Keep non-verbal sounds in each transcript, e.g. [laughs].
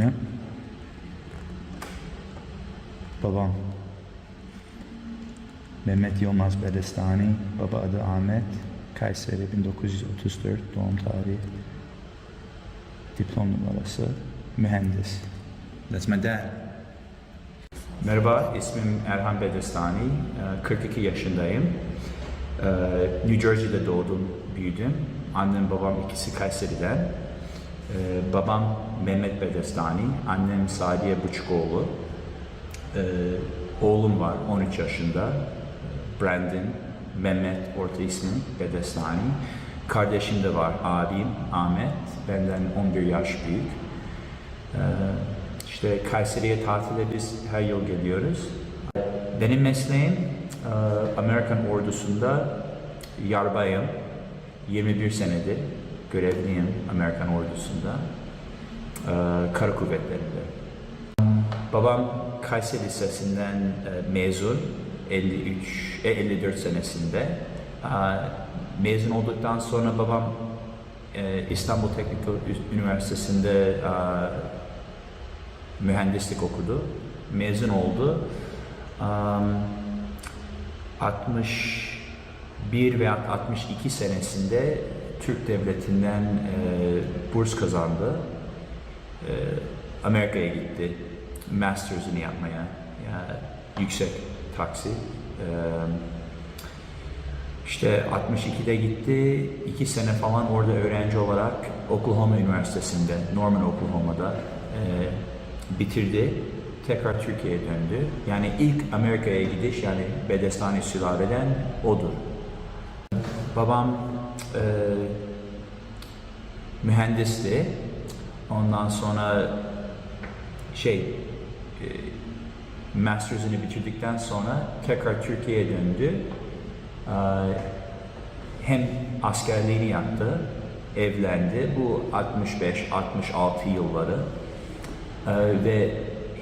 Ne? Babam. Mehmet Yılmaz Bedestani, baba adı Ahmet, Kayseri 1934 doğum tarihi, diplom numarası, mühendis. That's my dad. Merhaba, ismim Erhan Bedestani. Ee, 42 yaşındayım. Ee, New Jersey'de doğdum, büyüdüm. Annem babam ikisi Kayseri'den. Ee, Babam Mehmet Bedestani, annem Sadiye Buçukoğlu. Ee, Oğlum var 13 yaşında. Brandon, Mehmet orta ismim Bedestani. Kardeşim de var, abim Ahmet. Benden 11 yaş büyük. Ee, İşte Kayseri'ye tatile biz her yıl geliyoruz. Benim mesleğim e, Amerikan ordusunda yarbayım. 21 senedir görevliyim Amerikan ordusunda. E, Kara kuvvetlerinde. Babam Kayseri Lisesi'nden e, mezun 53 e, 54 senesinde. E, Mezun olduktan sonra babam e, İstanbul Teknik Üniversitesi'nde e, mühendislik okudu. Mezun oldu. Um, 61 veya 62 senesinde Türk Devleti'nden e, burs kazandı. E, Amerika'ya gitti. Masters'ını yapmaya. Yani yüksek taksi. E, işte 62'de gitti, iki sene falan orada öğrenci olarak Oklahoma Üniversitesi'nde, Norman Oklahoma'da e, bitirdi. Tekrar Türkiye'ye döndü. Yani ilk Amerika'ya gidiş yani Bedestani sülaleden odur. Babam e, mühendisti. Ondan sonra şey e, masters'ını bitirdikten sonra tekrar Türkiye'ye döndü. Ee, hem askerliğini yaptı, evlendi. Bu 65-66 yılları Ee, ve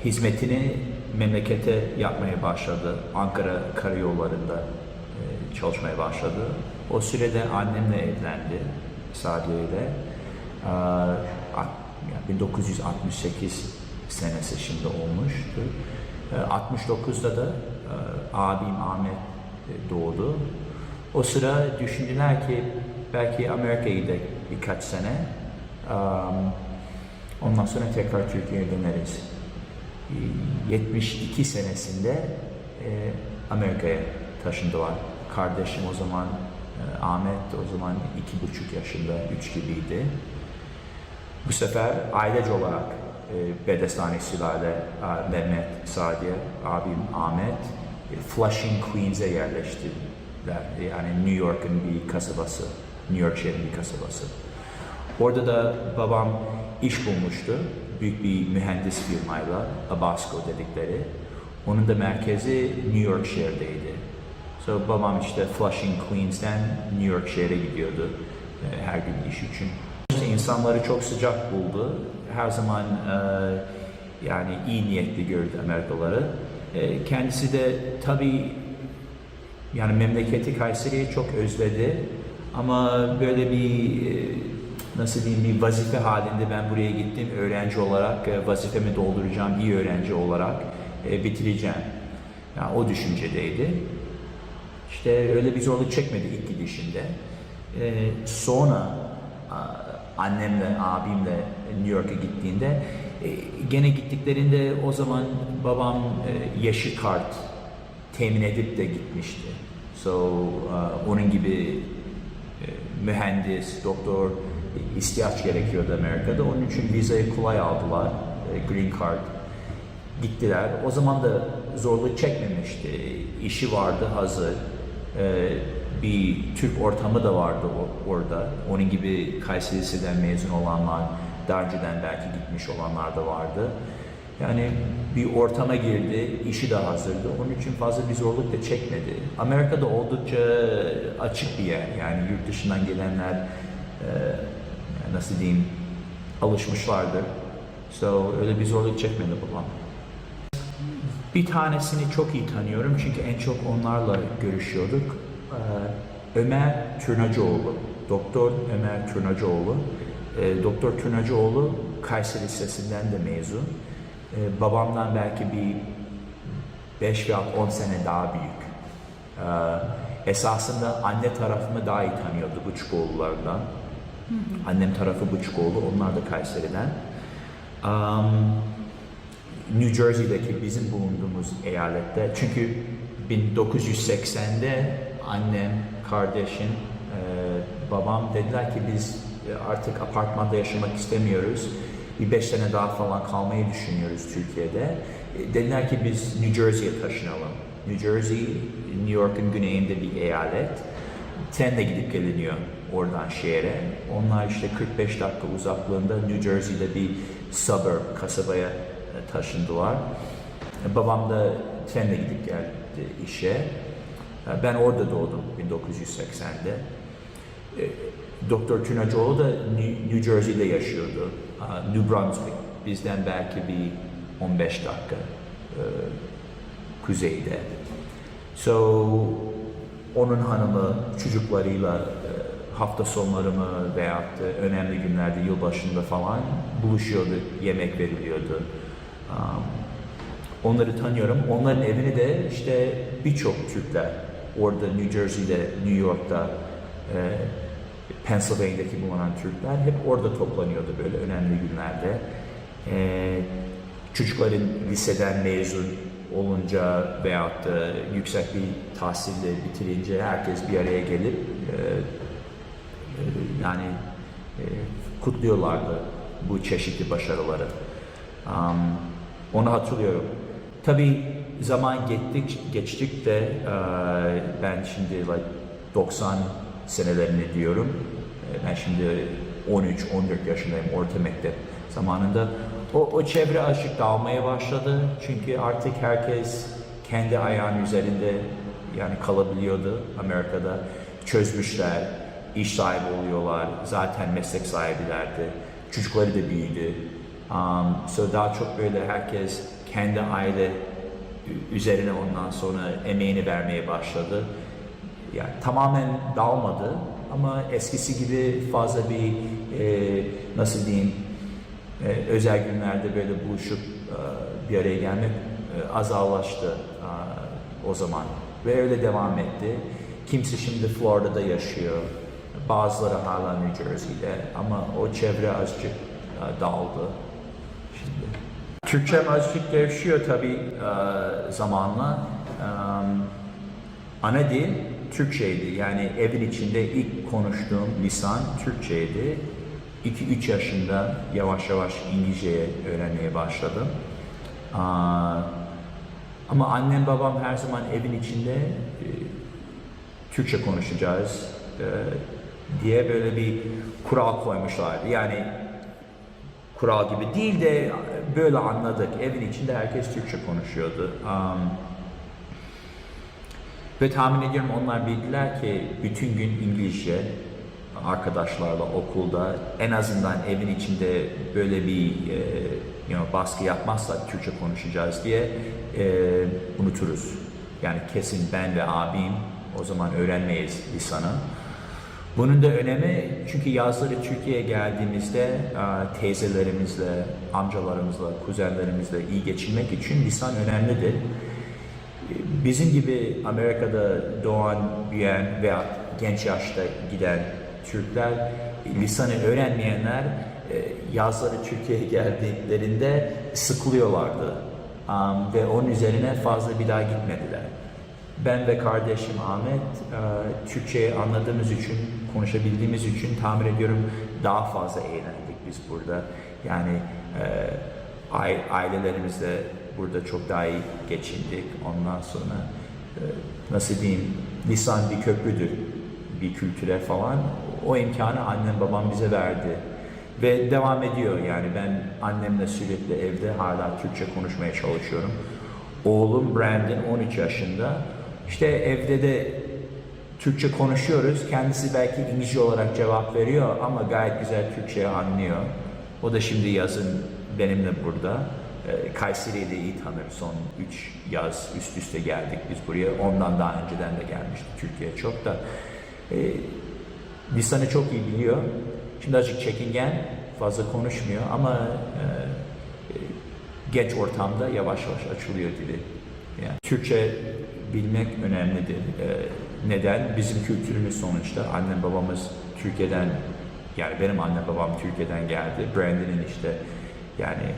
hizmetini memlekete yapmaya başladı. Ankara karayollarında e, çalışmaya başladı. O sürede annemle evlendi, Sadiye ile. 1968 senesi şimdi olmuştu. Ee, 69'da da e, abim Ahmet e, doğdu. O sıra düşündüler ki belki Amerika'ya gidelim birkaç sene. Ondan sonra tekrar Türkiye'ye döneriz. E, 72 senesinde e, Amerika'ya taşındılar. Kardeşim o zaman Ahmet o zaman iki buçuk yaşında, üç gibiydi. Bu sefer ailece olarak e, Bedestani Sülale, e, Mehmet, Sadiye, abim Ahmet, e, Flushing, Queens'e yerleştiler. Yani New York'un bir kasabası, New York şehrinin bir kasabası. Orada da babam iş bulmuştu. Büyük bir mühendis firmayla, Abasco dedikleri. Onun da merkezi New York şehirdeydi. So babam işte Flushing, Queens'ten New York şehre gidiyordu e, her gün iş için. İşte insanları çok sıcak buldu. Her zaman e, yani iyi niyetli gördü Amerikalıları. E, kendisi de tabii yani memleketi Kayseri'yi çok özledi. Ama böyle bir e, nasıl diyeyim bir vazife halinde ben buraya gittim öğrenci olarak e, vazifemi dolduracağım iyi öğrenci olarak e, bitireceğim. Yani o düşüncedeydi. İşte öyle bir zorluk çekmedi ilk gidişinde. Ee, sonra annemle, abimle New York'a gittiğinde e, gene gittiklerinde o zaman babam e, yeşil kart temin edip de gitmişti. So uh, onun gibi e, mühendis, doktor e, ihtiyaç gerekiyordu Amerika'da. Onun için vizayı kolay aldılar. e, Green Card gittiler. O zaman da zorluk çekmemişti. İşi vardı hazır. Bir Türk ortamı da vardı orada. Onun gibi Kayseri Lisesi'den mezun olanlar, daha belki gitmiş olanlar da vardı. Yani bir ortama girdi, işi de hazırdı. Onun için fazla bir zorluk da çekmedi. Amerika'da oldukça açık bir yer. Yani yurt dışından gelenler e, nasıl diyeyim alışmışlardır. So öyle bir zorluk çekmedi babam. Bir tanesini çok iyi tanıyorum çünkü en çok onlarla görüşüyorduk. Ee, Ömer Turnacıoğlu, Doktor Ömer Turnacıoğlu. Ee, Doktor Turnacıoğlu Kayseri Lisesi'nden de mezun. E, babamdan belki bir 5 veya 10 sene daha büyük. Esasında anne tarafımı daha iyi tanıyordu Buçukoğullarından. Annem tarafı Buçukoğlu, onlar da Kayseri'den. Um, New Jersey'deki bizim bulunduğumuz eyalette çünkü 1980'de annem, kardeşim, e, babam dediler ki biz e, artık apartmanda yaşamak istemiyoruz. Bir beş sene daha falan kalmayı düşünüyoruz Türkiye'de. E, dediler ki biz New Jersey'ye taşınalım. New Jersey, New York'un güneyinde bir eyalet. Trenle gidip geliniyor oradan şehre. Onlar işte 45 dakika uzaklığında New Jersey'de bir suburb, kasabaya e, taşındılar. E, Babam da trenle gidip geldi işe. E, Ben orada doğdum 1980'de. E, Doktor Tünacıoğlu da New Jersey'de yaşıyordu. New Brunswick. Bizden belki bir 15 dakika e, kuzeyde. So onun hanımı çocuklarıyla e, hafta sonları mı veyahut da önemli günlerde yılbaşında falan buluşuyordu, yemek veriliyordu. Onları tanıyorum. Onların evini de işte birçok Türkler orada New Jersey'de, New York'ta, e, Pennsylvania'daki bulunan Türkler hep orada toplanıyordu böyle önemli günlerde. E, çocukların liseden mezun olunca veyahut da yüksek bir tahsille bitirince herkes bir araya gelip e, e, yani e, kutluyorlardı bu çeşitli başarıları. Um, onu hatırlıyorum. Tabii zaman geçtik, geçtik de e, ben şimdi like 90 senelerini diyorum. E, Ben şimdi 13-14 yaşındayım orta mektep zamanında. O, o çevre azıcık dağılmaya başladı. Çünkü artık herkes kendi ayağının üzerinde yani kalabiliyordu Amerika'da. Çözmüşler, iş sahibi oluyorlar. Zaten meslek sahibilerdi. Çocukları da büyüdü. Um, so daha çok böyle herkes kendi aile üzerine ondan sonra emeğini vermeye başladı. Yani tamamen dalmadı ama eskisi gibi fazla bir e, nasıl diyeyim e, özel günlerde böyle buluşup e, bir araya gelmek e, azallaştı e, o zaman ve öyle devam etti. Kimse şimdi Florida'da yaşıyor, bazıları hala New Jersey'de ama o çevre azıcık e, dağıldı şimdi. Türkçem azıcık gevşiyor tabii e, zamanla. E, ana dil Türkçeydi. Yani evin içinde ilk konuştuğum lisan Türkçeydi. 2-3 yaşında yavaş yavaş İngilizce öğrenmeye başladım. Aa, ama annem babam her zaman evin içinde e, Türkçe konuşacağız e, diye böyle bir kural koymuşlardı. Yani kural gibi değil de böyle anladık. Evin içinde herkes Türkçe konuşuyordu. Um, ve tahmin ediyorum onlar bildiler ki bütün gün İngilizce arkadaşlarla okulda en azından evin içinde böyle bir e, you know, baskı yapmazsak Türkçe konuşacağız diye e, unuturuz. Yani kesin ben ve abim o zaman öğrenmeyiz lisanı. Bunun da önemi çünkü yazları Türkiye'ye geldiğimizde e, teyzelerimizle, amcalarımızla, kuzenlerimizle iyi geçinmek için lisan önemlidir. Bizim gibi Amerika'da doğan, büyüyen veya genç yaşta giden Türkler, lisanı öğrenmeyenler e, yazları Türkiye'ye geldiklerinde sıkılıyorlardı. Ve onun üzerine fazla bir daha gitmediler. Ben ve kardeşim Ahmet e, Türkçeyi anladığımız için, konuşabildiğimiz için tahmin ediyorum daha fazla eğlendik biz burada. Yani e, ai- ailelerimizle burada çok daha iyi geçindik. Ondan sonra e, nasıl diyeyim lisan bir köprüdür bir kültüre falan. O imkanı annem babam bize verdi. Ve devam ediyor yani ben annemle sürekli evde hala Türkçe konuşmaya çalışıyorum. Oğlum Brandon 13 yaşında. İşte evde de Türkçe konuşuyoruz. Kendisi belki İngilizce olarak cevap veriyor ama gayet güzel Türkçeyi anlıyor. O da şimdi yazın benimle burada. Ee, Kayseri'yi de iyi tanır. Son 3 yaz üst üste geldik biz buraya. Ondan daha önceden de gelmişti Türkiye çok da. Ee, lisanı çok iyi biliyor. Şimdi azıcık çekingen fazla konuşmuyor ama e, e, genç ortamda yavaş yavaş açılıyor dili. Yani Türkçe bilmek önemlidir. E, neden? Bizim kültürümüz sonuçta. Annem babamız Türkiye'den yani benim annem babam Türkiye'den geldi. Brandon'in işte yani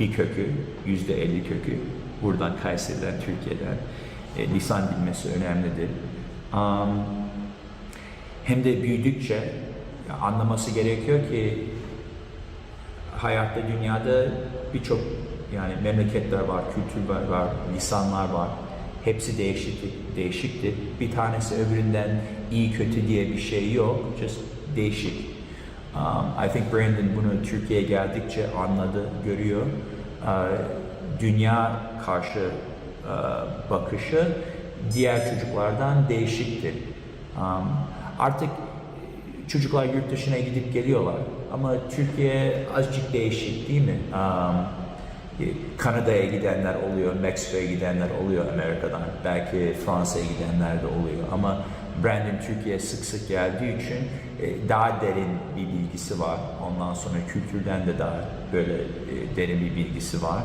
bir kökü, yüzde elli kökü buradan Kayseri'den, Türkiye'den e, lisan bilmesi önemlidir. Um, hem de büyüdükçe anlaması gerekiyor ki hayatta, dünyada birçok yani memleketler var, kültürler var, lisanlar var. Hepsi değişik, değişiktir. Bir tanesi öbüründen iyi kötü diye bir şey yok. Just değişik. Um, I think Brandon bunu Türkiye'ye geldikçe anladı, görüyor. Uh, dünya karşı uh, bakışı diğer çocuklardan değişiktir. Um, artık çocuklar yurt dışına gidip geliyorlar ama Türkiye azıcık değişik değil mi? Um, Kanada'ya gidenler oluyor, Meksiko'ya gidenler oluyor Amerika'dan. Belki Fransa'ya gidenler de oluyor. Ama Brandon Türkiye'ye sık sık geldiği için e, daha derin bir bilgisi var. Ondan sonra kültürden de daha böyle e, derin bir bilgisi var.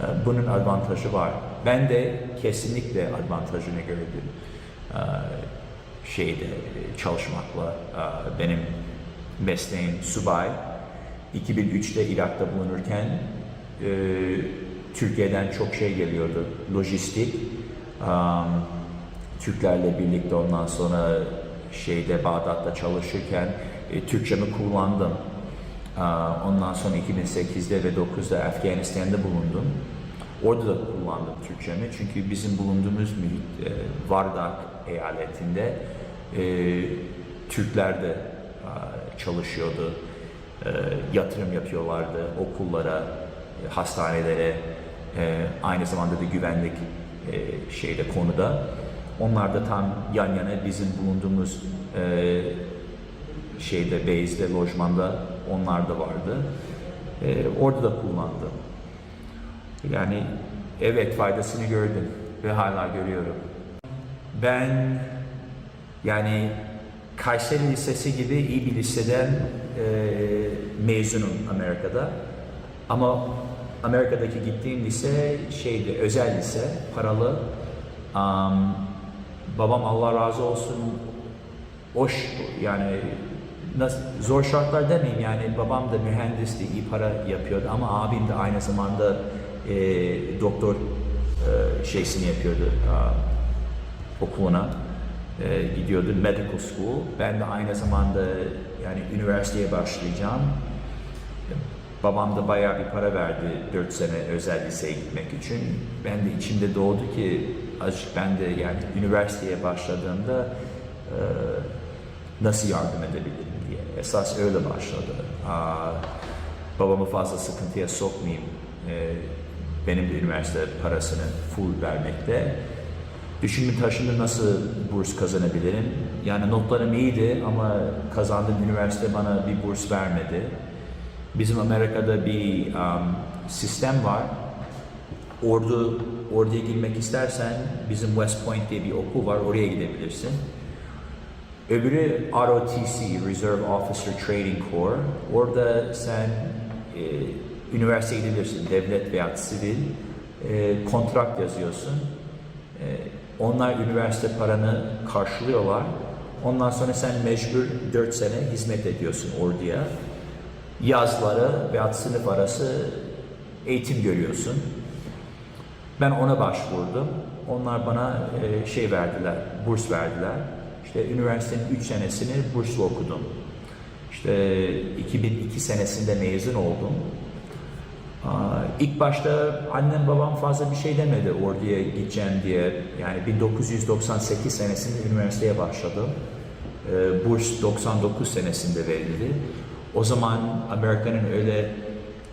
E, Bunun avantajı var. Ben de kesinlikle avantajını gördüm. Şeyde çalışmakla. Benim mesleğim subay. 2003'te Irak'ta bulunurken e, Türkiye'den çok şey geliyordu. Lojistik. Um, Türklerle birlikte ondan sonra şeyde Bağdat'ta çalışırken e, Türkçemi kullandım. Aa, ondan sonra 2008'de ve 9'da Afganistan'da bulundum. Orada da kullandım Türkçemi çünkü bizim bulunduğumuz mühit e, Vardak eyaletinde e, Türkler de e, çalışıyordu. E, yatırım yapıyorlardı okullara, hastanelere, e, aynı zamanda da güvenlik e, şeyde konuda. Onlar da tam yan yana bizim bulunduğumuz e, şeyde, base'de, lojmanda onlar da vardı. E, orada da kullandım. Yani evet faydasını gördüm ve hala görüyorum. Ben yani Kayseri Lisesi gibi iyi bir liseden e, mezunum Amerika'da. Ama Amerika'daki gittiğim lise şeydi, özel lise, paralı. Um, babam Allah razı olsun hoş yani nasıl, zor şartlar demeyeyim yani babam da mühendisti, iyi para yapıyordu ama abim de aynı zamanda e, doktor e, şeysini yapıyordu e, okuluna e, gidiyordu medical school. Ben de aynı zamanda yani üniversiteye başlayacağım. Babam da bayağı bir para verdi 4 sene özel liseye gitmek için. Ben de içimde doğdu ki azıcık ben de yani üniversiteye başladığımda e, nasıl yardım edebilirim diye. Esas öyle başladı. Aa, babamı fazla sıkıntıya sokmayayım. E, benim de üniversite parasını full vermekte. Düşündüm taşındım nasıl burs kazanabilirim? Yani notlarım iyiydi ama kazandığım üniversite bana bir burs vermedi. Bizim Amerika'da bir um, sistem var. Ordu, orduya girmek istersen bizim West Point diye bir okul var, oraya gidebilirsin. Öbürü ROTC, Reserve Officer Training Corps. Orada sen e, üniversiteye gidebilirsin, devlet veya sivil. E, kontrakt yazıyorsun. E, onlar üniversite paranı karşılıyorlar. Ondan sonra sen mecbur 4 sene hizmet ediyorsun orduya yazları veya sınıf arası eğitim görüyorsun. Ben ona başvurdum. Onlar bana e, şey verdiler, burs verdiler. İşte üniversitenin 3 senesini burslu okudum. İşte 2002 senesinde mezun oldum. İlk başta annem babam fazla bir şey demedi orduya gideceğim diye. Yani 1998 senesinde üniversiteye başladım. Ee, Burs 99 senesinde verildi. O zaman Amerika'nın öyle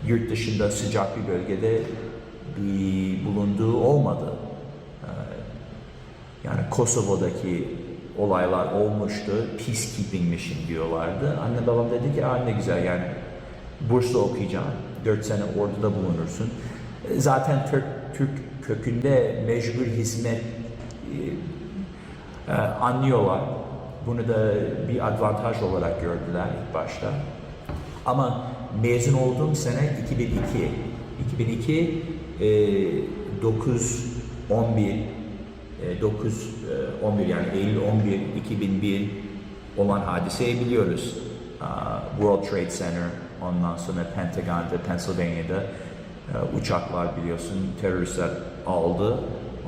yurt dışında sıcak bir bölgede bir bulunduğu olmadı. Ee, Yani Kosovo'daki olaylar olmuştu. Peacekeeping mission diyorlardı. Anne babam dedi ki anne güzel yani burslu okuyacaksın. 4 sene orduda bulunursun. E, Zaten Türk, Türk kökünde mecbur hizmet e, e, anlıyorlar. Bunu da bir avantaj olarak gördüler ilk başta. Ama mezun olduğum sene 2002. 2002 e, 9 11 e, 9 e, 11 yani Eylül 11 2001 olan hadiseyi biliyoruz. Aa, World Trade Center, ondan sonra Pentagon'da, Pennsylvania'da e, uçaklar biliyorsun teröristler aldı.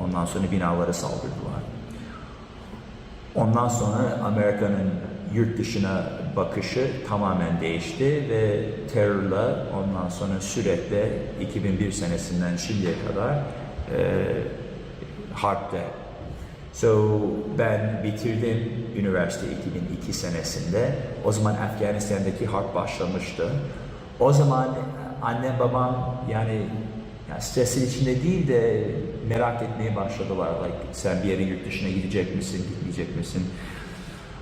Ondan sonra binalara saldırdılar. Ondan sonra Amerika'nın yurt dışına bakışı tamamen değişti ve terörle ondan sonra sürekli 2001 senesinden şimdiye kadar e, harpte. So ben bitirdim üniversite 2002 senesinde. O zaman Afganistan'daki harp başlamıştı. O zaman annem babam yani yani stresin içinde değil de merak etmeye başladılar. Like, sen bir yere yurt dışına gidecek misin, gitmeyecek misin?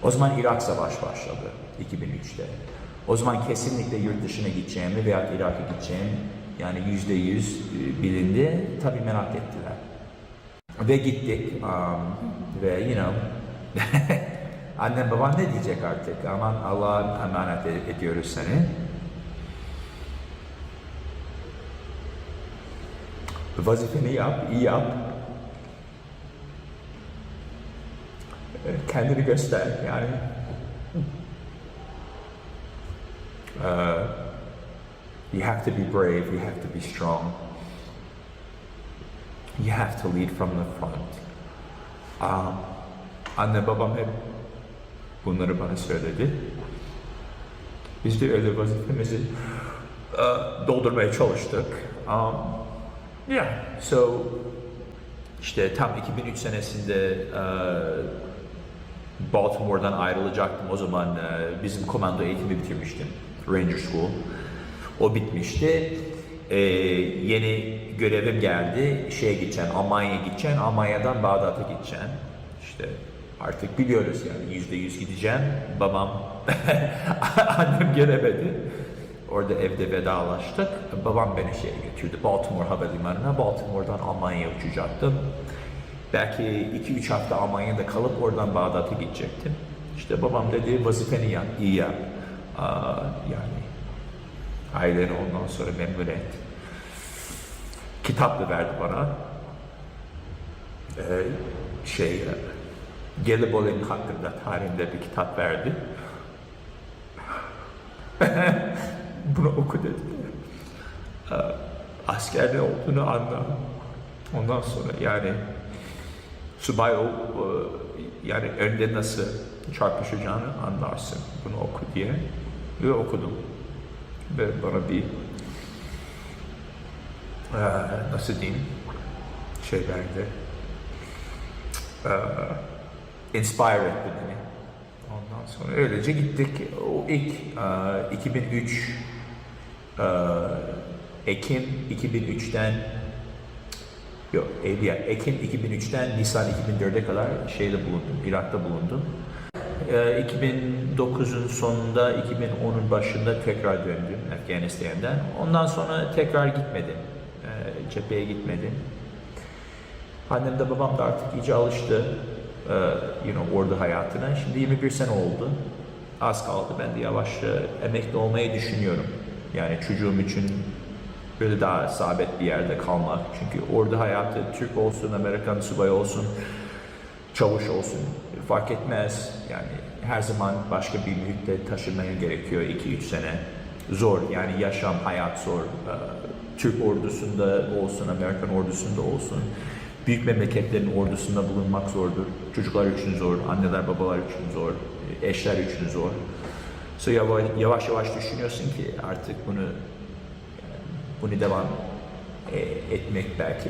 O zaman Irak Savaş başladı 2003'te. O zaman kesinlikle yurt dışına gideceğimi veya Irak'a gideceğim yani yüzde yüz e, bilindi. Tabii merak ettiler. Ve gittik um, ve you know [laughs] annem babam ne diyecek artık aman Allah'a emanet ed- ediyoruz seni. Vazifeni yap, iyi yap. E, Kendini göster yani. Uh, you have to be brave, you have to be strong. You have to lead from the front. Um, anne babam hep bunları bana söyledi. Biz de öyle vazifemizi uh, doldurmaya çalıştık. Um, yeah, so işte tam 2003 senesinde uh, Baltimore'dan ayrılacaktım. O zaman uh, bizim komando eğitimi bitirmiştim. Ranger School. O bitmişti. Ee, yeni görevim geldi. Şeye gideceksin, Almanya'ya gideceksin. Almanya'dan Bağdat'a gideceksin. İşte artık biliyoruz yani yüzde yüz gideceğim. Babam, [laughs] annem gelemedi. Orada evde vedalaştık. Babam beni şeye götürdü. Baltimore Havalimanı'na. Baltimore'dan Almanya'ya uçacaktım. Belki 2-3 hafta Almanya'da kalıp oradan Bağdat'a gidecektim. İşte babam dedi vazifeni yap, iyi yap. Aa, yani aileni ondan sonra memnun et. Kitap da verdi bana. Ee, şey, Gelibolu'nun hakkında tarihinde bir kitap verdi. [laughs] Bunu oku dedi. Ee, asker ne olduğunu anla. Ondan sonra yani subay ol, e, yani önde nasıl çarpışacağını anlarsın. Bunu oku diye. Ve okudum. Ve bana bir e, nasıl diyeyim şey verdi. E, inspire etti beni. Ondan sonra öylece gittik. O ilk e, 2003 e, Ekim 2003'ten Yok, Eylül, yani Ekim 2003'ten Nisan 2004'e kadar şeyde bulundum, Irak'ta bulundum. Ee, 2009'un sonunda, 2010'un başında tekrar döndüm Afganistan'dan. Ondan sonra tekrar gitmedim, ee, cepheye gitmedim. Annem de babam da artık iyice alıştı, you know, ordu hayatına. Şimdi 21 sene oldu. Az kaldı. Ben de yavaş e, emekli olmayı düşünüyorum. Yani çocuğum için böyle daha sabit bir yerde kalmak. Çünkü orada hayatı Türk olsun, Amerikan subay olsun, çavuş olsun fark etmez. Yani her zaman başka bir mühitte taşınmaya gerekiyor 2-3 sene. Zor yani yaşam, hayat zor. Ee, Türk ordusunda olsun, Amerikan ordusunda olsun. Büyük memleketlerin ordusunda bulunmak zordur. Çocuklar için zor, anneler babalar için zor, eşler için zor. So yavaş yavaş, yavaş düşünüyorsun ki artık bunu bunu devam e, etmek belki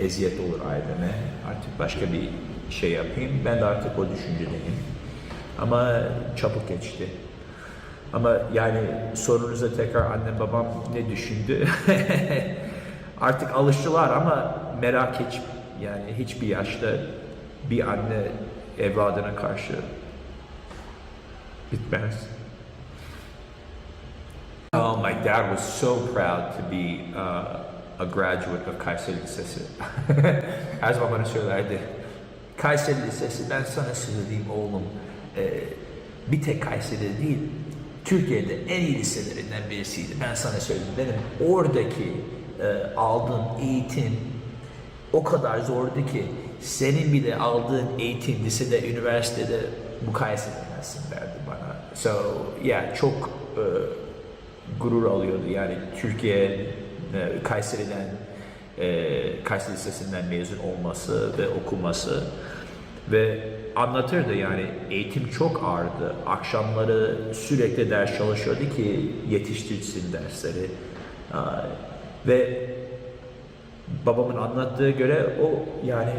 eziyet olur aileme. Artık başka bir şey yapayım. Ben de artık o düşüncedeyim. Ama çabuk geçti. Ama yani sorunuza tekrar annem babam ne düşündü? [laughs] artık alıştılar ama merak hiç yani hiçbir yaşta bir anne evladına karşı bitmez. Oh, my dad was so proud to be uh, a graduate of Kayseri Lisesi. Her zaman bana söylerdi. Kayseri Lisesi ben sana söyleyeyim oğlum. e, bir tek Kayseri değil, Türkiye'de en iyi liselerinden birisiydi. Ben sana söyleyeyim. Benim oradaki e, aldığım eğitim o kadar zordu ki senin bile aldığın eğitim lisede, üniversitede mukayese edemezsin derdi bana. So yeah çok e, gurur alıyordu yani Türkiye e, Kayseri'den e, Kayseri Lisesi'nden mezun olması ve okuması ve anlatırdı yani eğitim çok ağırdı. Akşamları sürekli ders çalışıyordu ki yetiştirsin dersleri. Ve babamın anlattığı göre o yani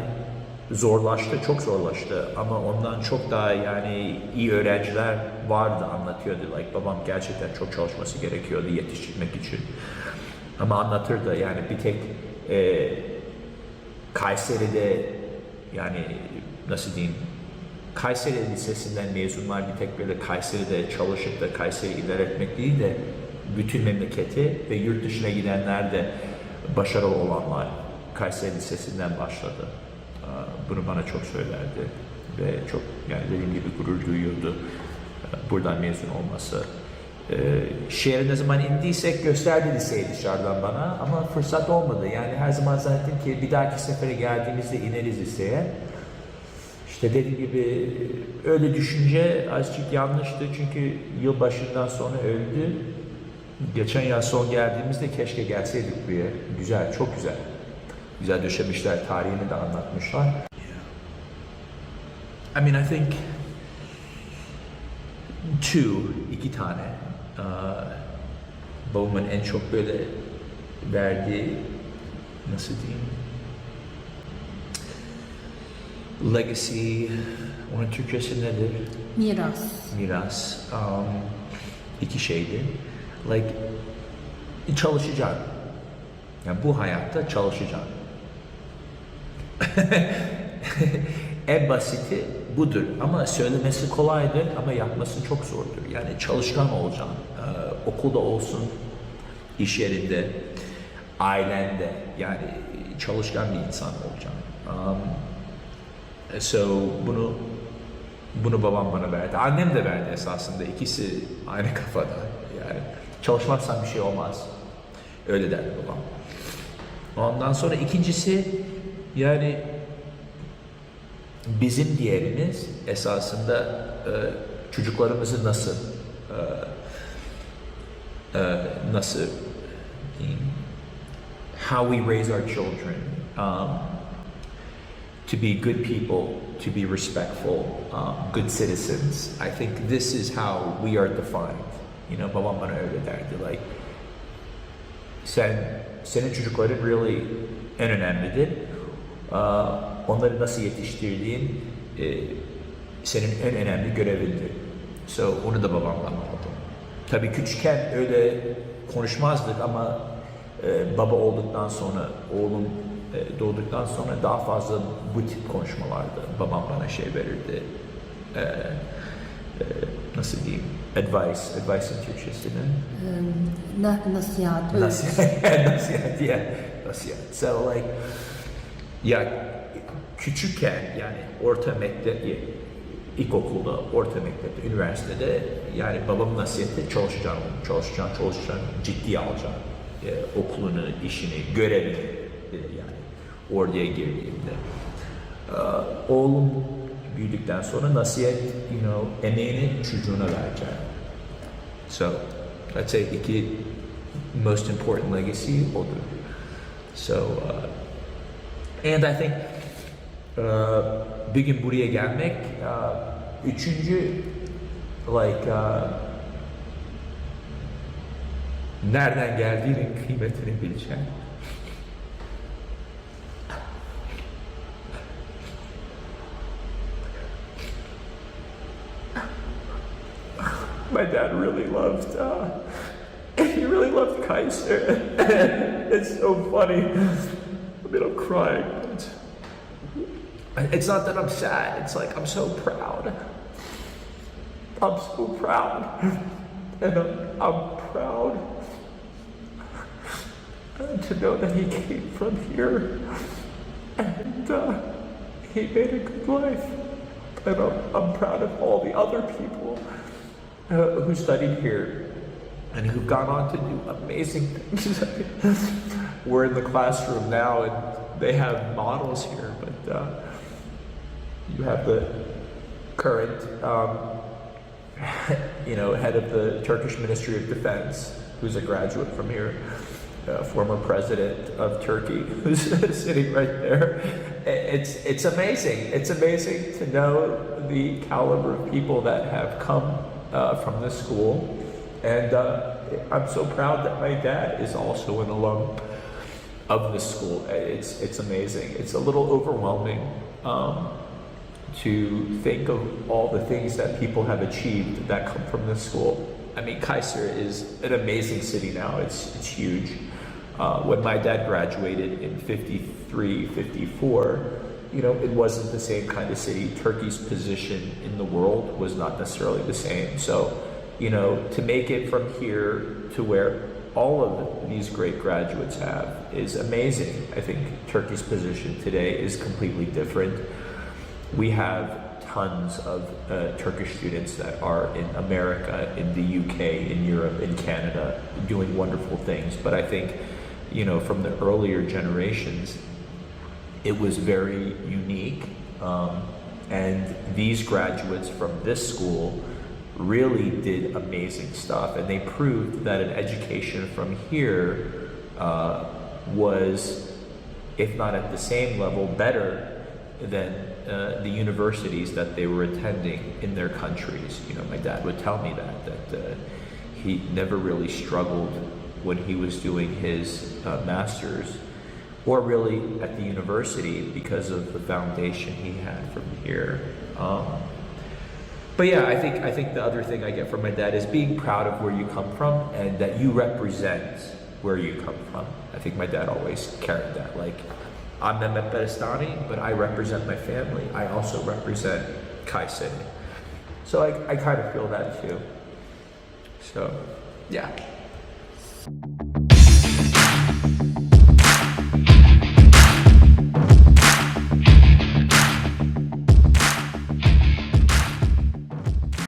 zorlaştı, çok zorlaştı ama ondan çok daha yani iyi öğrenciler vardı anlatıyordu. Like babam gerçekten çok çalışması gerekiyordu yetiştirmek için. Ama anlatırdı yani bir tek e, Kayseri'de yani nasıl diyeyim Kayseri Lisesi'nden mezunlar bir tek böyle Kayseri'de çalışıp da Kayseri'yi ilerletmek değil de bütün memleketi ve yurt dışına gidenler de başarılı olanlar Kayseri Lisesi'nden başladı. Bunu bana çok söylerdi ve çok yani dediğim gibi gurur duyuyordu buradan mezun olması. Ee, şehre ne zaman indiysek gösterdi liseyi dışarıdan bana ama fırsat olmadı. Yani her zaman zannettim ki bir dahaki sefere geldiğimizde ineriz liseye. İşte dediğim gibi öyle düşünce azıcık yanlıştı çünkü yıl başından sonra öldü. Geçen yaz son geldiğimizde keşke gelseydik buraya. Güzel, çok güzel. Güzel döşemişler, tarihini de anlatmışlar. I mean, I think two, iki tane. Aa, babamın en çok böyle verdiği, nasıl diyeyim, legacy, onun Türkçesi nedir? Miras. Miras. Um, iki şeydi. Like, çalışacaksın. Yani bu hayatta çalışacaksın. [laughs] en basiti budur ama söylemesi kolaydır ama yapması çok zordur. Yani çalışkan olacaksın. Ee, okulda olsun, iş yerinde, ailende yani çalışkan bir insan olacaksın. Um, so bunu bunu babam bana verdi. Annem de verdi esasında. İkisi aynı kafada. Yani çalışmazsan bir şey olmaz. Öyle derdi babam. Ondan sonra ikincisi yani bizim diğerimiz esasında e, çocuklarımızı nasıl e, e, nasıl diyeyim, how we raise our children um, to be good people, to be respectful, um, good citizens. I think this is how we are defined. You know, babam bana öyle derdi. Like, sen, senin çocukların really en önemlidir. Onları nasıl yetiştirdiğin e, senin en önemli görevindir. So, onu da babamdan aldım. Tabii küçükken öyle konuşmazdık ama e, baba olduktan sonra, oğlum e, doğduktan sonra daha fazla bu tip konuşmalardı. Babam bana şey verirdi. E, e, nasıl diyeyim? Advice. Advice'ın Türkçesi ne? Na, nasihat. Nasihat. [laughs] Nasihat, yeah. Nasihat. So like, ya küçükken yani orta mektep, ilkokulda, orta mektepte, üniversitede yani babamın nasihati çalışacaksın, çalışacaksın, çalışacaksın, ciddiye alacaksın. E, okulunu, işini, görevini e, yani oraya girdiğimde. E, oğlum büyüdükten sonra nasihat, you know, emeğini çocuğuna vereceksin. So, let's say iki most important legacy odur. So, uh, and I think uh, bir buraya gelmek, uh, üçüncü like uh, nereden geldiğinin kıymetini bileceksin. My dad really loved, uh, he really loved Kaiser. [laughs] it's so funny. I mean, I'm crying. It's, it's not that I'm sad. It's like I'm so proud. I'm so proud. And I'm, I'm proud to know that he came from here and uh, he made a good life. And I'm, I'm proud of all the other people uh, who studied here and who've gone on to do amazing things. [laughs] We're in the classroom now and they have models here, but uh, you have the current, um, [laughs] you know, head of the Turkish Ministry of Defense, who's a graduate from here, uh, former president of Turkey, [laughs] who's sitting right there. It's it's amazing. It's amazing to know the caliber of people that have come uh, from this school, and uh, I'm so proud that my dad is also an alum of the school. It's it's amazing. It's a little overwhelming. Um, to think of all the things that people have achieved that come from this school. I mean, Kaiser is an amazing city now. It's it's huge. Uh, when my dad graduated in 53, 54, you know, it wasn't the same kind of city. Turkey's position in the world was not necessarily the same. So, you know, to make it from here to where all of these great graduates have is amazing. I think Turkey's position today is completely different. We have tons of uh, Turkish students that are in America, in the UK, in Europe, in Canada, doing wonderful things. But I think, you know, from the earlier generations, it was very unique. Um, and these graduates from this school really did amazing stuff. And they proved that an education from here uh, was, if not at the same level, better than uh, the universities that they were attending in their countries. You know, my dad would tell me that that uh, he never really struggled when he was doing his uh, masters, or really at the university because of the foundation he had from here. Um, but yeah, I think I think the other thing I get from my dad is being proud of where you come from and that you represent where you come from. I think my dad always carried that. Like, I'm Mehmet Berestani, but I represent my family. I also represent Kai City. So I, I kind of feel that too. So, yeah.